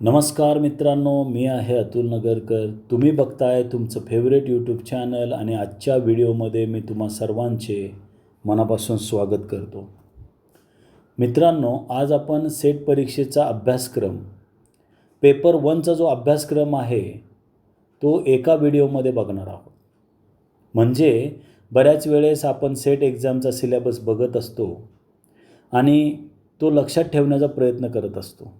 नमस्कार मित्रांनो मी आहे अतुल नगरकर. तुम्ही बघताय तुमचं फेवरेट यूट्यूब चॅनल आणि आजच्या व्हिडिओमध्ये मी तुम्हा सर्वांचे मनापासून स्वागत करतो. मित्रांनो आज आपण सेट परीक्षेचा अभ्यासक्रम पेपर वनचा जो अभ्यासक्रम आहे तो एका व्हिडिओमध्ये बघणार आहोत. म्हणजे बऱ्याच वेळेस आपण सेट एक्झामचा सिलेबस बघत असतो आणि तो लक्षात ठेवण्याचा प्रयत्न करत असतो.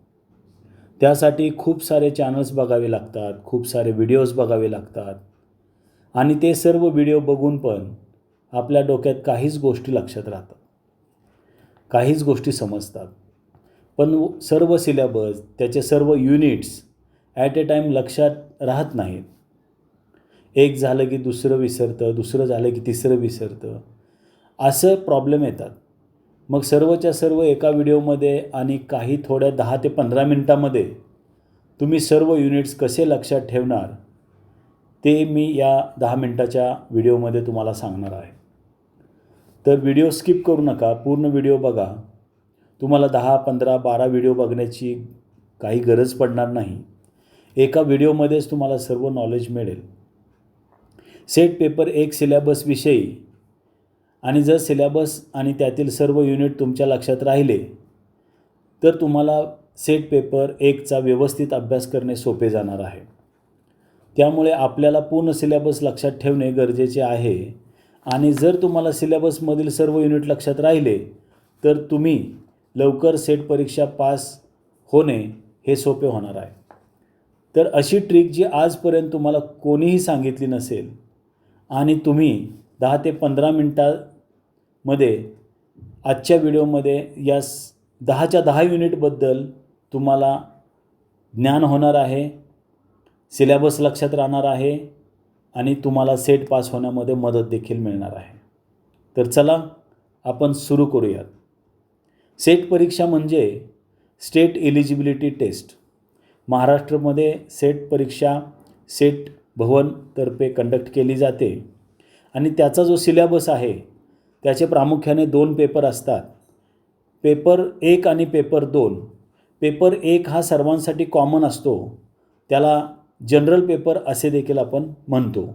त्यासाठी खूप सारे चॅनल्स बघावे लागतात खूप सारे व्हिडिओज बघावे लागतात. आणि ते सर्व व्हिडिओ बघून पण आपल्या डोक्यात काहीच गोष्टी लक्षात राहतात. काहीच गोष्टी समजतात. पण सर्व सिलेबस त्याचे सर्व युनिट्स ॲट ए टाईम लक्षात राहत नाहीत. एक झालं की दुसरं विसरतं दुसरं झालं की तिसरं विसरतं. असं प्रॉब्लेम येतात. मग सर्वच्या सर्व एका व्हिडिओमध्ये आणि काही थोड्या दहा ते पंधरा मिनटामध्ये तुम्ही सर्व युनिट्स कसे लक्षात ठेवणार ते मी या दहा मिनटाच्या व्हिडिओमध्ये तुम्हाला सांगणार आहे. तर व्हिडिओ स्किप करू नका पूर्ण व्हिडिओ बघा. तुम्हाला दहा पंधरा बारा व्हिडिओ बघण्याची काही गरज पडणार नाही. एका व्हिडिओमध्येच तुम्हाला सर्व नॉलेज मिळेल. सेट पेपर एक सिलेबसविषयी आणि जर सिलेबस आणि त्यातील सर्व युनिट तुमच्या लक्षात राहिले तर तुम्हाला सेट पेपर एकचा व्यवस्थित अभ्यास करणे सोपे जाणार आहे. त्यामुळे आपल्याला पूर्ण सिलेबस लक्षात ठेवणे गरजेचे आहे आणि जर तुम्हाला सिलेबसमधील सर्व युनिट लक्षात राहिले तर तुम्ही लवकर सेट परीक्षा पास होणे हे सोपे होणार आहे. तर अशी ट्रिक जी आजपर्यंत तुम्हाला कोणीही सांगितली नसेल आणि तुम्ही दहा ते पंधरा मध्ये आजच्या व्हिडिओमध्ये या स दहाच्या दहा युनिटबद्दल तुम्हाला ज्ञान होणार आहे सिलेबस लक्षात राहणार आहे आणि तुम्हाला सेट पास होण्यामध्ये मदत देखील मिळणार आहे. तर चला आपण सुरू करूयात. सेट परीक्षा म्हणजे स्टेट एलिजिबिलिटी टेस्ट. महाराष्ट्रमध्ये सेट परीक्षा सेट भवनतर्फे कंडक्ट केली जाते. आणि त्याचा जो सिलेबस आहे त्याचे प्रामुख्याने दोन पेपर असतात. पेपर एक आणि पेपर दोन. पेपर एक हा सर्वांसाठी कॉमन असतो. त्याला जनरल पेपर असे देखील आपण म्हणतो.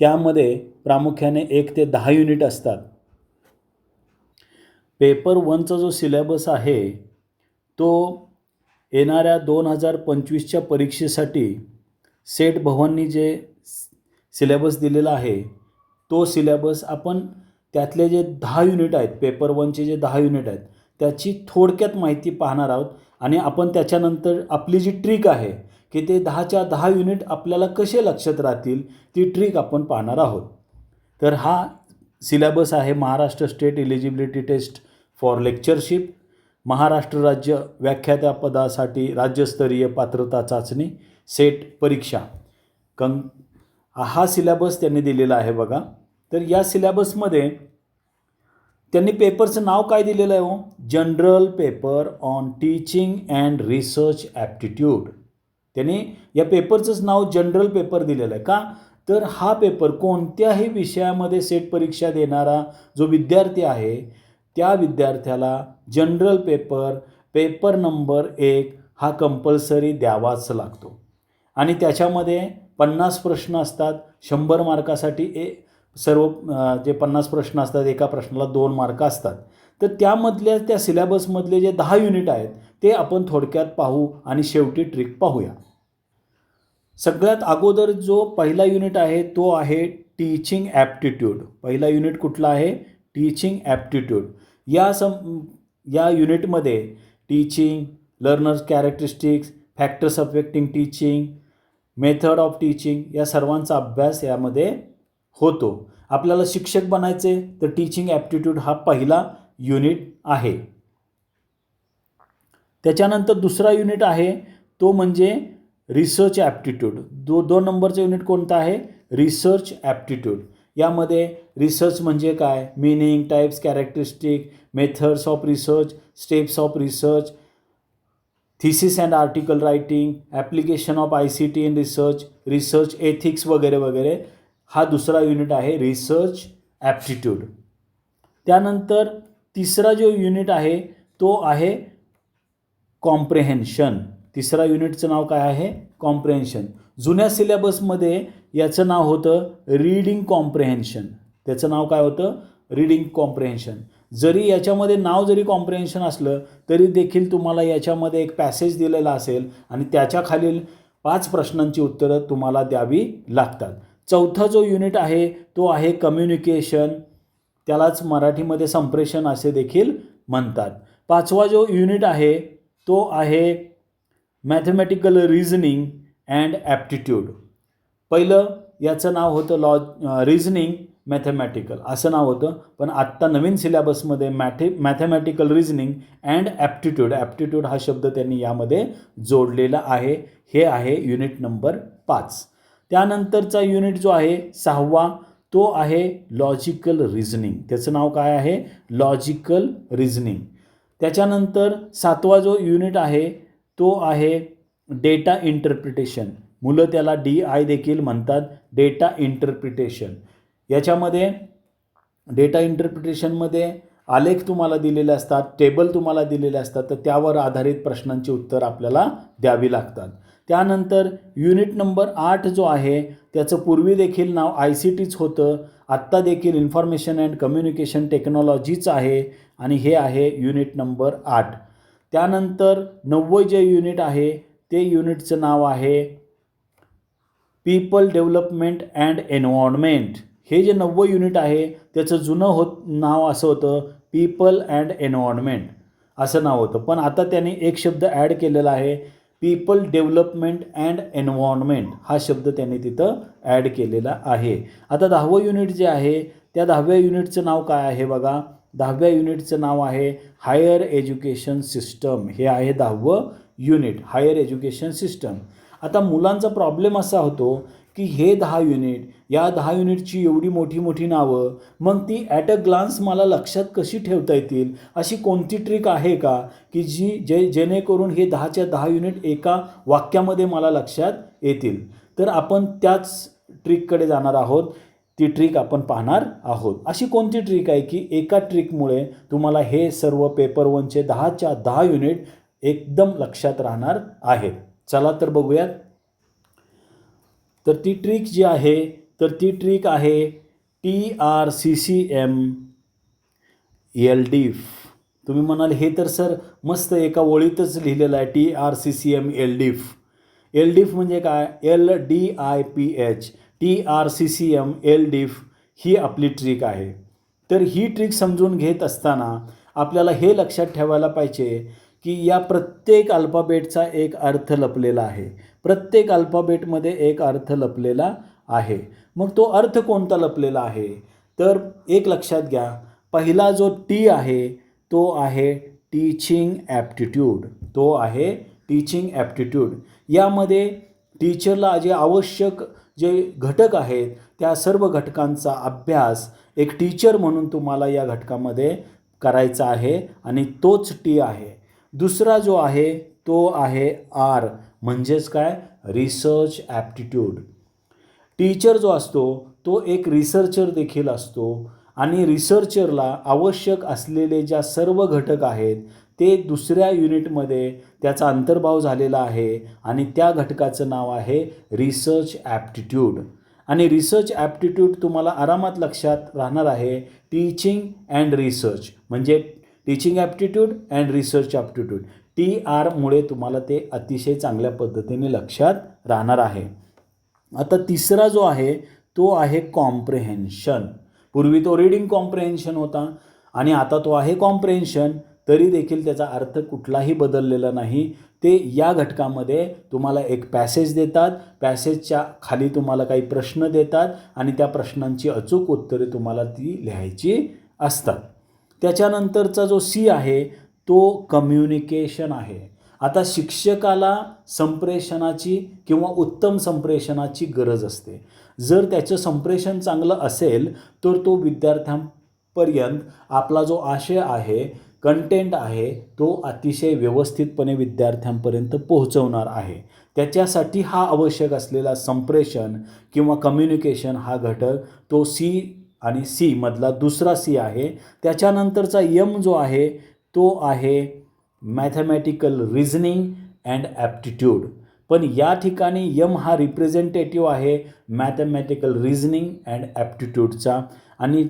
त्यामध्ये प्रामुख्याने एक ते दहा युनिट असतात. पेपर वनचा जो सिलेबस आहे तो येणाऱ्या दोन हजार पंचवीसच्या परीक्षेसाठी सेट भवननी जे सिलेबस दिलेला आहे तो सिलेबस आपण त्यातले जे दहा युनिट आहेत पेपर वनचे जे दहा युनिट आहेत त्याची थोडक्यात माहिती पाहणार आहोत. आणि आपण त्याच्यानंतर आपली जी ट्रिक आहे की ते दहाच्या दहा युनिट आपल्याला कसे लक्षात राहतील ती ट्रिक आपण पाहणार आहोत. तर हा सिलेबस आहे Maharashtra state eligibility test for lectureship Maharashtra राज्य व्याख्यात्या पदासाठी राज्यस्तरीय पात्रता चाचणी सेट परीक्षा. कं हा सिलेबस त्यांनी दिलेला आहे बघा. तर या सिलेबसमध्ये त्यांनी पेपरचं नाव काय दिलेलं आहे हो? General paper on teaching and research aptitude त्यांनी या पेपरचंच नाव जनरल पेपर दिलेलं आहे का? तर हा पेपर कोणत्याही विषयामध्ये सेट परीक्षा देणारा जो विद्यार्थी आहे त्या विद्यार्थ्याला जनरल पेपर पेपर नंबर एक हा कंपल्सरी द्यावाच लागतो. आणि त्याच्यामध्ये पन्नास प्रश्न असतात शंभर मार्कासाठी ए सर्व जे पन्नास प्रश्न असतात एका प्रश्नाला दोन मार्क असतात. तर त्यामधल्या त्या सिलेबसमधले जे दहा युनिट आहेत ते आपण थोडक्यात पाहू आणि शेवटी ट्रिक पाहूया. सगळ्यात अगोदर जो पहिला युनिट आहे तो आहे टीचिंग ॲप्टिट्यूड. पहिला युनिट कुठला आहे? Teaching aptitude. या सम या युनिटमध्ये teaching learners characteristics factors affecting teaching method of teaching या सर्वांचा अभ्यास यामध्ये होतो. आपल्याला शिक्षक बनायचे तर टीचिंग ॲप्टिट्यूड हा पहिला युनिट आहे. त्याच्यानंतर दुसरा युनिट आहे तो म्हणजे रिसर्च ॲप्टिट्यूड दो दोन नंबरचा युनिट कोणता आहे? रिसर्च ॲप्टिट्यूड यामध्ये रिसर्च म्हणजे काय? Meaning types characteristic methods of research steps of research thesis and article writing application of I C T in research research ethics वगैरे वगैरे. हा दुसरा युनिट आहे रिसर्च ॲप्टिट्यूड त्यानंतर तिसरा जो युनिट आहे तो आहे कॉम्प्रेहेन्शन तिसरा युनिटचं नाव काय आहे? कॉम्प्रेहेन्शन जुन्या सिलेबसमध्ये याचं नाव होतं रीडिंग कॉम्प्रेहेन्शन त्याचं नाव काय होतं? रीडिंग कॉम्प्रेहेन्शन जरी याच्यामध्ये नाव जरी कॉम्प्रेहेन्शन असलं तरी देखील तुम्हाला याच्यामध्ये एक पॅसेज दिलेला असेल आणि त्याच्या खालील पाच प्रश्नांची उत्तरं तुम्हाला द्यावी लागतात. चौथा जो युनिट आहे तो आहे कम्युनिकेशन त्यालाच मराठीमध्ये संप्रेषण असे देखील म्हणतात. पाचवा जो युनिट आहे तो आहे मॅथमॅटिकल रिझनिंग अँड ॲप्टिट्यूड पहिलं याचं नाव होतं लॉ रिझनिंग मॅथमॅटिकल असं नाव होतं पण आत्ता नवीन सिलेबसमध्ये मॅथे mathematical reasoning and aptitude aptitude हा शब्द त्यांनी यामध्ये जोडलेला आहे. हे आहे युनिट नंबर पाच. त्यानंतरचा युनिट जो आहे सहावा तो आहे लॉजिकल रिझनिंग त्याचं नाव काय आहे? लॉजिकल रिझनिंग त्याच्यानंतर सातवा जो युनिट आहे तो आहे डेटा इंटरप्रिटेशन मुलं त्याला डी आय देखील म्हणतात डेटा इंटरप्रिटेशन याच्यामध्ये डेटा इंटरप्रिटेशनमध्ये आलेख तुम्हाला दिलेले असतात टेबल तुम्हाला दिलेले असतात तर त्यावर आधारित प्रश्नांची उत्तर आपल्याला द्यावी लागतात. त्यानंतर युनिट नंबर आठ जो आहे त्याचं पूर्वी देखील नाव आय सी टीच होतं. आत्ता देखील इन्फॉर्मेशन अँड कम्युनिकेशन टेक्नॉलॉजीच आहे आणि हे आहे युनिट नंबर आठ. त्यानंतर नव्वद जे युनिट आहे ते युनिटचं नाव आहे पीपल डेव्हलपमेंट अँड एन्व्हायरमेंट हे जे नव्वं युनिट आहे त्याचं जुनं होत नाव असं होतं पीपल अँड एन्व्हायरमेंट असं नाव होतं. पण आता त्याने एक शब्द ॲड केलेला आहे. पीपल डेव्हलपमेंट अँड एन्व्हायरमेंट हा शब्द त्यांनी तिथं ॲड केलेला आहे. आता दहावं युनिट जे आहे त्या दहाव्या युनिटचं नाव काय आहे बघा? दहाव्या युनिटचं नाव आहे हायर एज्युकेशन सिस्टम. हे आहे दहावं युनिट हायर एज्युकेशन सिस्टम. आता मुलांचा प्रॉब्लेम असा होतो की हे दहा युनिट या दहा युनिटची एवढी मोठी मोठी नावं मग ती ॲट अ ग्लान्स मला लक्षात कशी ठेवता येतील? अशी कोणती ट्रिक आहे का? की जी जे जेणेकरून हे दहाच्या दहा युनिट एका वाक्यामध्ये मला लक्षात येतील. तर आपण त्याच ट्रिककडे जाणार आहोत. ती ट्रिक आपण पाहणार आहोत. अशी कोणती ट्रिक आहे की एका ट्रिकमुळे तुम्हाला हे सर्व पेपर वनचे दहाच्या दहा युनिट एकदम लक्षात राहणार आहेत? चला तर बघूयात. तर ती ट्रिक जी आहे तर ती ट्रिक आहे T R C C M L D तुम्ही म्हणाल हे तर सर मस्त एका ओळीतच लिहिलेलं आहे T R C C M L D L deaf म्हणजे काय? L D I P H T R C C M L deaf ही आपली ट्रिक आहे. तर ही ट्रिक समजून घेत असताना आपल्याला हे लक्षात ठेवायला पाहिजे की या प्रत्येक अल्फाबेटचा एक अर्थ लपलेला आहे. प्रत्येक अल्फाबेटमध्ये एक अर्थ लपलेला आहे. मग तो अर्थ कोणता लपलेला आहे? तर एक लक्षात घ्या. पहिला जो टी आहे तो आहे टीचिंग ॲप्टिट्यूड तो आहे टीचिंग ॲप्टिट्यूड यामध्ये टीचरला जे आवश्यक जे घटक आहेत त्या सर्व घटकांचा अभ्यास एक टीचर म्हणून तुम्हाला या घटकामध्ये करायचा आहे आणि तोच टी आहे. दुसरा जो आहे तो आहे आर म्हणजेच काय? रिसर्च ॲप्टिट्यूड टीचर जो असतो तो एक रिसर्चर देखील असतो आणि रिसर्चरला आवश्यक असलेले ज्या सर्व घटक आहेत ते दुसऱ्या युनिटमध्ये त्याचा अंतर्भाव झालेला आहे आणि त्या घटकाचं नाव आहे रिसर्च ॲप्टिट्यूड आणि रिसर्च ॲप्टिट्यूड तुम्हाला आरामात लक्षात राहणार आहे टीचिंग अँड रिसर्च म्हणजे teaching aptitude and research aptitude T आरमुळे तुम्हाला ते अतिशय चांगल्या पद्धतीने लक्षात राहणार आहे. आता तिसरा जो आहे तो आहे कॉम्प्रेहेन्शन पूर्वी तो रिडिंग कॉम्प्रेहेन्शन होता आणि आता तो आहे कॉम्प्रेहेन्शन तरी देखील त्याचा अर्थ कुठलाही बदललेला नाही. ते या घटकामध्ये तुम्हाला एक पॅसेज देतात. पॅसेजच्या खाली तुम्हाला काही प्रश्न देतात आणि त्या प्रश्नांची अचूक उत्तरे तुम्हाला ती लिहायची असतात. त्याच्यानंतरचा जो सी आहे तो कम्युनिकेशन आहे. आता शिक्षकाला संप्रेषणाची किंवा उत्तम संप्रेषणाची गरज असते. जर त्याचं संप्रेषण चांगलं असेल तर तो विद्यार्थ्यांपर्यंत आपला जो आशय आहे कंटेंट आहे तो अतिशय व्यवस्थितपणे विद्यार्थ्यांपर्यंत पोहोचवणार आहे. त्याच्यासाठी हा आवश्यक असलेला संप्रेषण किंवा कम्युनिकेशन हा घटक तो सी आणि सी मधला दुसरा सी आहे. त्याच्यानंतरचा यम जो आहे तो आहे मॅथमॅटिकल रिझनिंग अँड ॲप्टिट्यूड पण या ठिकाणी यम हा रिप्रेझेंटेटिव्ह आहे मॅथमॅटिकल रिझनिंग अँड ॲप्टिट्यूडचा आणि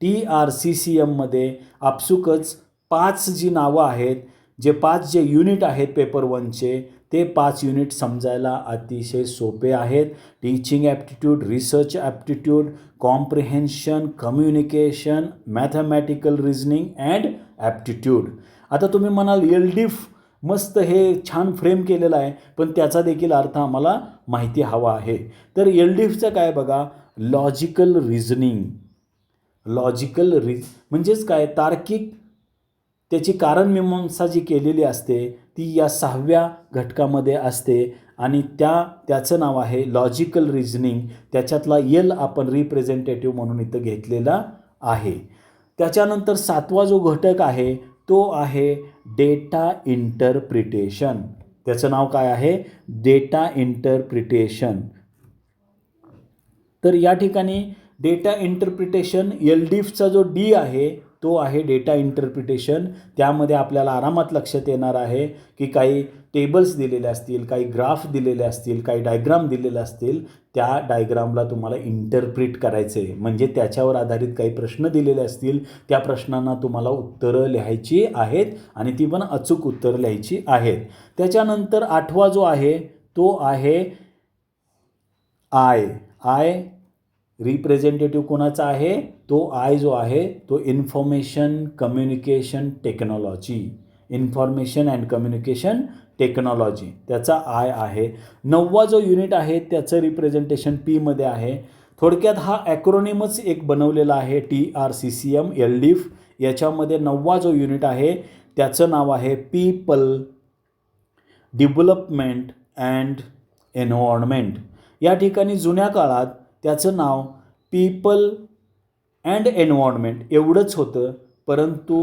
टी आर सी सी एममध्ये आपसुकच पाच जी नावं आहेत जे पाच जे युनिट आहेत पेपर वनचे ते पाच युनिट समजायला अतिशय सोपे आहेत. Teaching aptitude research aptitude comprehension communication mathematical reasoning and aptitude आता तुम्ही म्हणाल एल डीफ मस्त हे छान फ्रेम केलेलं आहे पण त्याचा देखील अर्थ आम्हाला माहिती हवा आहे. तर एल डीफचं काय बघा लॉजिकल रिझनिंग लॉजिकल रिज म्हणजेच काय? तार्किक त्याची कारणमीमांसा जी केलेली असते ती या सहाव्या घटकामध्ये असते आणि त्या त्याचं नाव आहे लॉजिकल रिझनिंग त्याच्यातला यल आपण रिप्रेझेंटेटिव्ह म्हणून इथं घेतलेला आहे. त्याच्यानंतर सातवा जो घटक आहे तो आहे डेटा इंटरप्रिटेशन त्याचं नाव काय आहे? डेटा इंटरप्रिटेशन तर या ठिकाणी डेटा इंटरप्रिटेशन एल डीफचा जो डी आहे तो आहे डेटा इंटरप्रिटेशन त्यामध्ये आपल्याला आरामात लक्षात येणार आहे की काही टेबल्स दिलेले असतील काही ग्राफ दिलेले असतील काही डायग्राम दिलेले असतील. त्या डायग्रामला तुम्हाला इंटरप्रिट करायचे म्हणजे त्याच्यावर आधारित काही प्रश्न दिलेले असतील. त्या प्रश्नांना तुम्हाला उत्तरं लिहायची आहेत आणि ती पण अचूक उत्तरं लिहायची आहेत. त्याच्यानंतर आठवा जो आहे तो आहे आय आय रिप्रेझेंटेटिव्ह कोणाचा आहे? तो आय जो आहे तो information communication technology information and communication technology त्याचा आय आहे. नववा जो युनिट आहे त्याचं रिप्रेझेंटेशन पीमध्ये आहे. थोडक्यात हा ॲक्रोनिमच एक बनवलेला आहे T R C C M L deaf याच्यामध्ये नववा जो युनिट आहे त्याचं नाव आहे पीपल डेव्हलपमेंट अँड एन्व्हायरमेंट या ठिकाणी जुन्या काळात त्याचं नाव पीपल अँड एन्व्हायरमेंट. एवढंच होतं परंतु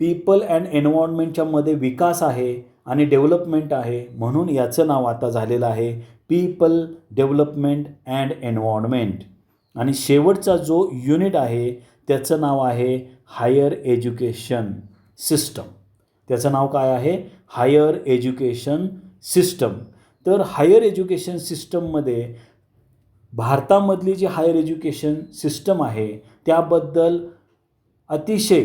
पीपल अँड एन्व्हायरमेंटच्यामध्ये विकास आहे आणि डेव्हलपमेंट आहे म्हणून याचं नाव आता झालेलं आहे पीपल डेव्हलपमेंट अँड एन्व्हायरमेंट. आणि शेवटचा जो युनिट आहे त्याचं नाव आहे हायर एज्युकेशन सिस्टम. त्याचं नाव काय आहे? Higher education system. तर हायर एज्युकेशन सिस्टममध्ये भारतामधली जी हायर एज्युकेशन सिस्टम आहे त्याबद्दल अतिशय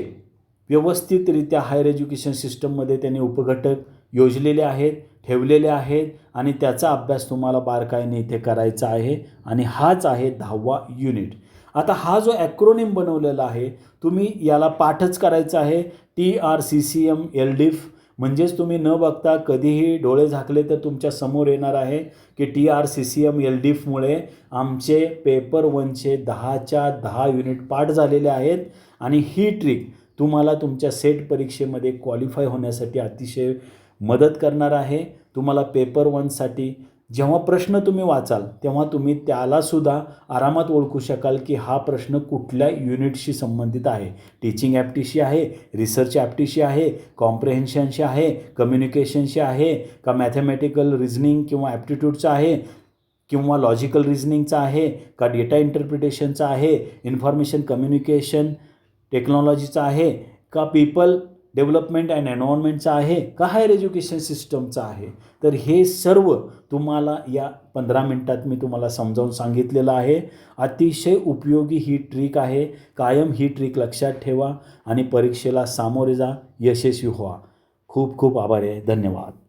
व्यवस्थितरित्या हायर एज्युकेशन सिस्टममध्ये त्यांनी उपघटक योजलेले आहेत ठेवलेले आहेत आणि त्याचा अभ्यास तुम्हाला बारकाईने इथे करायचा आहे आणि हाच आहे दहावा युनिट आता हा जो ॲक्रोनिम बनवलेला आहे तुम्ही याला पाठच करायचा आहे T R C C M L deaf म्हणजेच तुम्ही न बघता कधीही डोळे झाकले तर तुमच्यासमोर येणार आहे की T R C C M L डीफमुळे आमचे पेपर वनचे दहाच्या दहा युनिट पाठ झालेले आहेत. आणि ही ट्रिक तुम्हाला तुमच्या सेट परीक्षेमध्ये क्वालिफाय होण्यासाठी अतिशय मदत करणार आहे. तुम्हाला पेपर वनसाठी जेव्हा प्रश्न तुम्ही वाचाल तेव्हा तुम्ही त्यालासुद्धा आरामात ओळखू शकाल की हा प्रश्न कुठल्या युनिटशी संबंधित आहे. टीचिंग ॲप्टीशी आहे रिसर्च ॲप्टीशी आहे कॉम्प्रेहेन्शनशी आहे कम्युनिकेशनशी आहे का मॅथमॅटिकल रिझनिंग किंवा ॲप्टिट्यूडचं आहे किंवा लॉजिकल रिझनिंगचा आहे का डेटा इंटरप्रिटेशनचा आहे इन्फॉर्मेशन कम्युनिकेशन टेक्नॉलॉजीचा आहे का पीपल डेव्हलपमेंट अँड एन्व्हायरमेंटचा आहे का हायर एज्युकेशन सिस्टमचा आहे? तर हे सर्व तुम्हाला या पंधरा मिनटात मी तुम्हाला समजावून सांगितलेलं आहे. अतिशय उपयोगी ही ट्रिक आहे. कायम ही ट्रिक लक्षात ठेवा आणि परीक्षेला सामोरे जा. यशस्वी व्हा. खूप खूप आभार आहे. धन्यवाद.